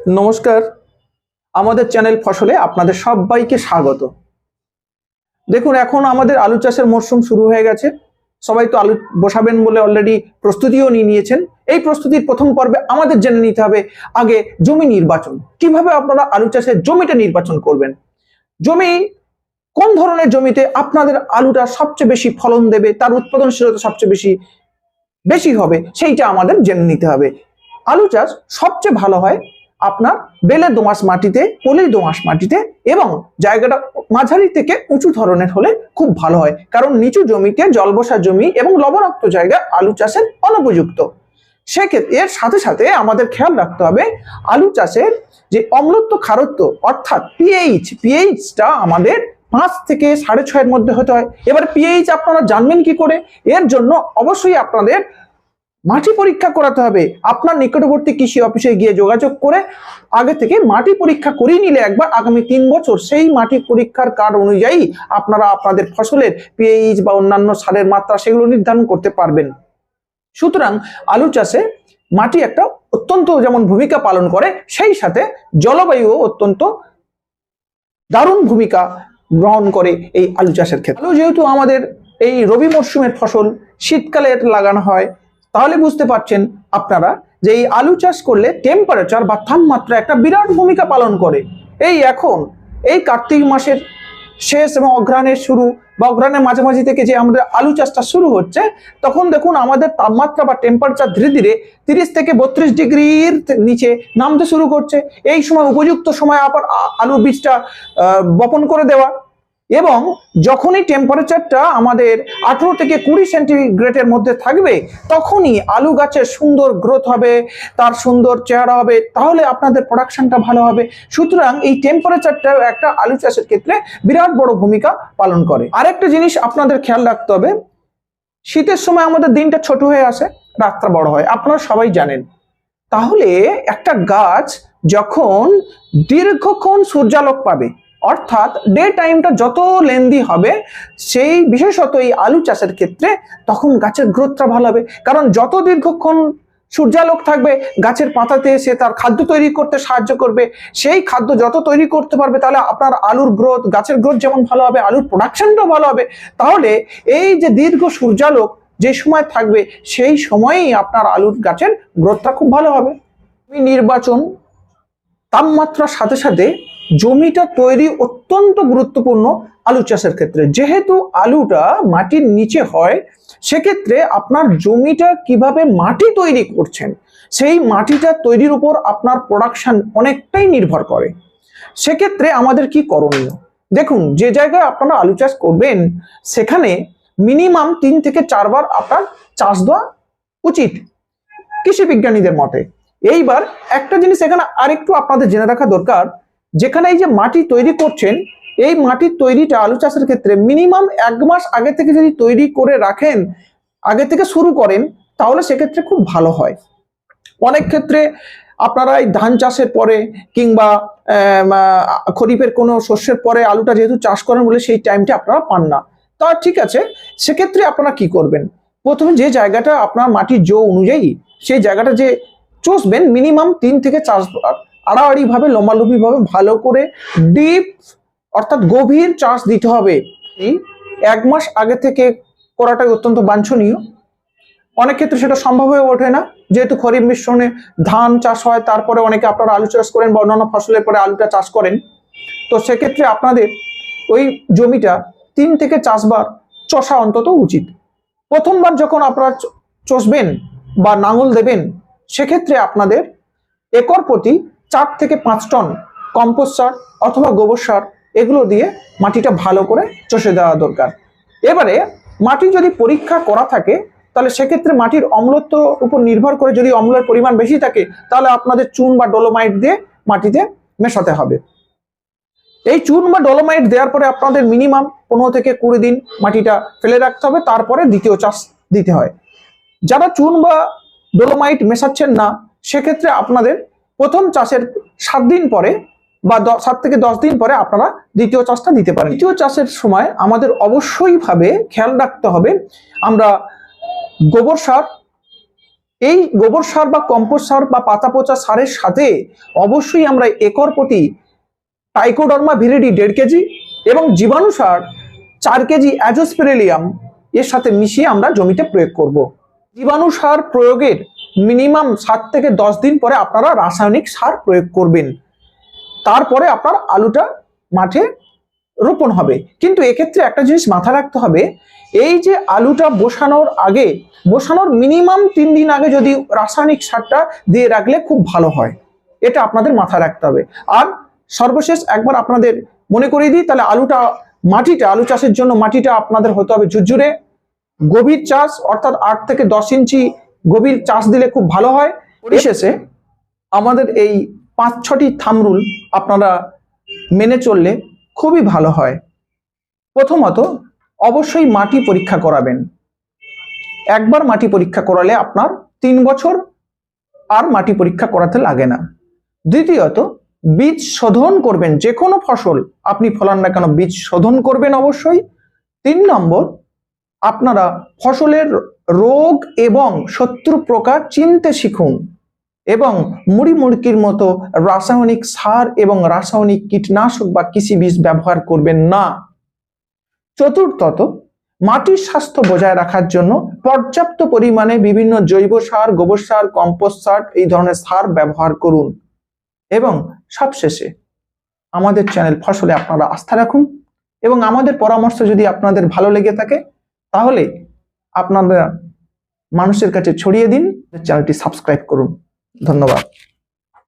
নমস্কার। আমাদের চ্যানেল ফসলে আপনাদের সবাইকে স্বাগত। দেখুন, এখন আমাদের আলু চাষের মরশুম শুরু হয়ে গেছে। সবাই তো আলু বসাবেন বলে অলরেডি প্রস্তুতিও নিয়ে নিয়েছেন। এই প্রস্তুতির প্রথম পর্বে আমাদের জেনে নিতে হবে আগে জমি নির্বাচন। কীভাবে আপনারা আলু চাষের জমিটা নির্বাচন করবেন? জমি কোন ধরনের জমিতে আপনাদের আলুটা সবচেয়ে বেশি ফলন দেবে, তার উৎপাদনশীলতা সবচেয়ে বেশি বেশি হবে, সেইটা আমাদের জেনে নিতে হবে। আলু চাষ সবচেয়ে ভালো হয় আপনার বেলে দোঁয়াশ মাটিতে পলি দোঁয়াশ মাটিতে এবং জায়গাটা মাঝারি থেকে উঁচু ধরনের হলে খুব ভালো হয়। কারণ নিচু জমিতে জলবসা জমি এবং লবণাক্ত জায়গা আলু চাষের অনুপযুক্ত। সেক্ষেত্রে এর সাথে সাথে আমাদের খেয়াল রাখতে হবে, আলু চাষের যে অম্লত্ব খারত্ব অর্থাৎ পিএইচ পিএইচটা আমাদের পাঁচ থেকে সাড়ে ছয়ের মধ্যে হতে হয়। এবার পিএইচ আপনারা জানবেন কি করে? এর জন্য অবশ্যই আপনাদের মাটি পরীক্ষা করাতে হবে। আপনার নিকটবর্তী কৃষি অফিসে গিয়ে যোগাযোগ করে আগে থেকে মাটি পরীক্ষা করিয়ে নিলে একবার আগামী তিন বছর সেই মাটি পরীক্ষার কার্ড অনুযায়ী আপনারা আপনাদের ফসলের পিএইচ বা অন্যান্য সারের মাত্রা সেগুলো নির্ধারণ করতে পারবেন। সুতরাং আলু চাষে মাটি একটা অত্যন্ত যেমন ভূমিকা পালন করে, সেই সাথে জলবায়ুও অত্যন্ত দারুণ ভূমিকা গ্রহণ করে এই আলু চাষের ক্ষেত্রে। আলু যেহেতু আমাদের এই রবি মরশুমের ফসল, শীতকালে লাগানো হয় তাহলে বুঝতে পারছেন আপনারা যে এই আলু চাষ করলে টেম্পারেচার বা তাপমাত্রা একটা বিরাট ভূমিকা পালন করে। এই এখন, এই কার্তিক মাসের শেষ এবং অঘ্রাণের শুরু বা অঘ্রাণের মাঝামাঝি থেকে যে আমাদের আলু চাষটা শুরু হচ্ছে, তখন দেখুন আমাদের তাপমাত্রা বা টেম্পারেচার ধীরে ধীরে তিরিশ থেকে বত্রিশ ডিগ্রির নিচে নামতে শুরু করছে। এই সময় উপযুক্ত সময় আবার আলু বীজটা বপন করে দেওয়া। এবং যখনই টেম্পারেচারটা আমাদের আঠেরো থেকে কুড়ি সেন্টিগ্রেডের মধ্যে থাকবে, তখনই আলু গাছের সুন্দর গ্রোথ হবে, তার সুন্দর চেহারা হবে, তাহলে আপনাদের প্রোডাকশনটা ভালো হবে। সুতরাং এই টেম্পারেচারটাও একটা আলু চাষের ক্ষেত্রে বিরাট বড় ভূমিকা পালন করে। আরেকটা জিনিস আপনাদের খেয়াল রাখতে হবে, শীতের সময় আমাদের দিনটা ছোট হয়ে আসে, রাতটা বড় হয়, আপনারা সবাই জানেন। তাহলে একটা গাছ যখন দীর্ঘক্ষণ সূর্যালোক পাবে অর্থাৎ ডে টাইমটা যত লেন্দি হবে, সেই বিশেষত এই আলু চাষের ক্ষেত্রে তখন গাছের গ্রোথটা ভালো হবে। কারণ যত দীর্ঘক্ষণ সূর্যালোক থাকবে, গাছের পাতাতে এসে তার খাদ্য তৈরি করতে সাহায্য করবে। সেই খাদ্য যত তৈরি করতে পারবে, তাহলে আপনার আলুর গ্রোথ গাছের গ্রোথ যেমন ভালো হবে, আলুর প্রোডাকশনটাও ভালো হবে। তাহলে এই যে দীর্ঘ সূর্যালোক যে সময় থাকবে, সেই সময়েই আপনার আলুর গাছের গ্রোথটা খুব ভালো হবে। নির্বাচন তাপমাত্রার সাথে সাথে জমিটা তৈরি অত্যন্ত গুরুত্বপূর্ণ আলু চাষের ক্ষেত্রে। যেহেতু আলুটা মাটির নিচে হয়, সেক্ষেত্রে আপনার জমিটা কীভাবে মাটি তৈরি করছেন, সেই মাটিটা তৈরির উপর আপনার প্রোডাকশন অনেকটাই নির্ভর করে। সেক্ষেত্রে আমাদের কি করণীয়? দেখুন, যে জায়গায় আপনারা আলু চাষ করবেন, সেখানে মিনিমাম তিন থেকে চারবার আপনার চাষ দেওয়া উচিত। কৃষি বিজ্ঞানীদের মতে। এইবার একটা জিনিস এখানে আরেকটু আপনাদের জেনে রাখা দরকার, যেখানে এই যে মাটি তৈরি করছেন, এই মাটির তৈরিটা আলু চাষের ক্ষেত্রে মিনিমাম এক মাস আগে থেকে যদি তৈরি করে রাখেন, আগে থেকে শুরু করেন, তাহলে সেক্ষেত্রে খুব ভালো হয়। অনেক ক্ষেত্রে আপনারা এই ধান চাষের পরে কিংবা খরিফের কোনো শস্যের পরে আলুটা যেহেতু চাষ করেন বলে সেই টাইমটা আপনারা পান না। তা ঠিক আছে, সেক্ষেত্রে আপনারা কি করবেন? প্রথমে যে জায়গাটা আপনার মাটির জো অনুযায়ী, সেই জায়গাটা যে চষবেন মিনিমাম তিন থেকে চার বার আড়াআড়ি ভাবে লম্বালম্বি ভাবে ভালো করে ডিপ অর্থাৎ গভীর চাষ দিতে হবে। এক মাস আগে থেকে করাটাই অত্যন্ত বাঞ্ছনীয়। অনেক ক্ষেত্রে সেটা সম্ভব হয়ে ওঠে না। যেহেতু খরিফ মিশ্রণে ধান চাষ হয়, তারপরে অনেকে আপনারা আলু চাষ করেন বা অন্যান্য ফসলের পরে আলুটা চাষ করেন। তো সেক্ষেত্রে আপনাদের ওই জমিটা তিন থেকে চাষবার চষা অন্তত উচিত। প্রথমবার যখন আপনারা চষবেন বা নাঙল দেবেন সেক্ষেত্রে আপনাদের একর প্রতি চার থেকে পাঁচ টন কম্পোস্ট সার অথবা গোবর সার এগুলো দিয়ে মাটিটা ভালো করে চষে দেওয়া দরকার। এবারে মাটি যদি পরীক্ষা করা থাকে, তাহলে সেক্ষেত্রে মাটির অম্লত্ব উপর নির্ভর করে যদি অম্লের পরিমাণ বেশি থাকে, তাহলে আপনাদের চুন বা ডলোমাইট দিয়ে মাটিতে মেশাতে হবে। এই চুন বা ডলোমাইট দেওয়ার পরে আপনাদের মিনিমাম পনেরো থেকে কুড়ি দিন মাটিটা ফেলে রাখতে হবে, তারপরে দ্বিতীয় চাষ দিতে হয়। যারা চুন বা ডোলোমাইট মেশাচ্ছেন না, সেক্ষেত্রে আপনাদের প্রথম চাষের সাত দিন পরে বা সাত থেকে দশ দিন পরে আপনারা দ্বিতীয় চাষটা দিতে পারেন দ্বিতীয় চাষের সময় আমাদের অবশ্যই ভাবে খেয়াল রাখতে হবে, আমরা গোবর সার, এই গোবর সার বা কম্পোস্ট সার বা পাতা পচা সারের সাথে অবশ্যই আমরা একর প্রতি টাইকোডর্মা ভিরিডি দেড় কেজি এবং জীবাণু সার চার কেজি অ্যাজোস্পেরেলিয়াম এর সাথে মিশিয়ে আমরা জমিতে প্রয়োগ করব। জীবাণু সার প্রয়োগের মিনিমাম সাত থেকে দশ দিন পরে আপনারা রাসায়নিক সার প্রয়োগ করবেন। তারপরে আপনার আলুটা মাঠে রোপণ হবে। কিন্তু এক্ষেত্রে একটা জিনিস মাথা রাখতে হবে, এই যে আলুটা বসানোর আগে, বসানোর মিনিমাম তিন দিন আগে যদি রাসায়নিক সারটা দিয়ে রাখলে খুব ভালো হয়। এটা আপনাদের মাথায় রাখতে হবে। আর সর্বশেষ একবার আপনাদের মনে করিয়ে দিই, তাহলে আলুটা মাটিটা, আলু চাষের জন্য মাটিটা আপনাদের হতে হবে ঝুরঝুরে। গভীর চাষ অর্থাৎ আট থেকে দশ ইঞ্চি গভীর চাষ দিলে খুব ভালো হয়। পরিশেষে আমাদের এই পাঁচ ছটি থামরুল আপনারা মেনে চললে খুবই ভালো হয়। প্রথমত অবশ্যই মাটি পরীক্ষা করাবেন। একবার মাটি পরীক্ষা করালে আপনার তিন বছর আর মাটি পরীক্ষা করাতে লাগে না। দ্বিতীয়ত বীজ শোধন করবেন যে কোনো ফসল আপনি ফলান না কেন বীজ শোধন করবেন অবশ্যই। তিন নম্বর আপনারা ফসলের রোগ এবং শত্রু প্রকার চিনতে শিখুন এবং মুড়ি মুড়কির মতো রাসায়নিক সার এবং রাসায়নিক কীটনাশক বা কৃষি বীজ ব্যবহার করবেন না। চতুর্থত, মাটির স্বাস্থ্য বজায় রাখার জন্য পর্যাপ্ত পরিমাণে বিভিন্ন জৈব সার, গোবর সার, কম্পোস্ট সার এই ধরনের সার ব্যবহার করুন। এবং সবশেষে, আমাদের চ্যানেল ফসলে আপনারা আস্থা রাখুন এবং আমাদের পরামর্শ যদি আপনাদের ভালো লেগে থাকে তাহলে আপনারা মানুষের কাছে ছড়িয়ে দিন চ্যানেলটি সাবস্ক্রাইব করুন। ধন্যবাদ।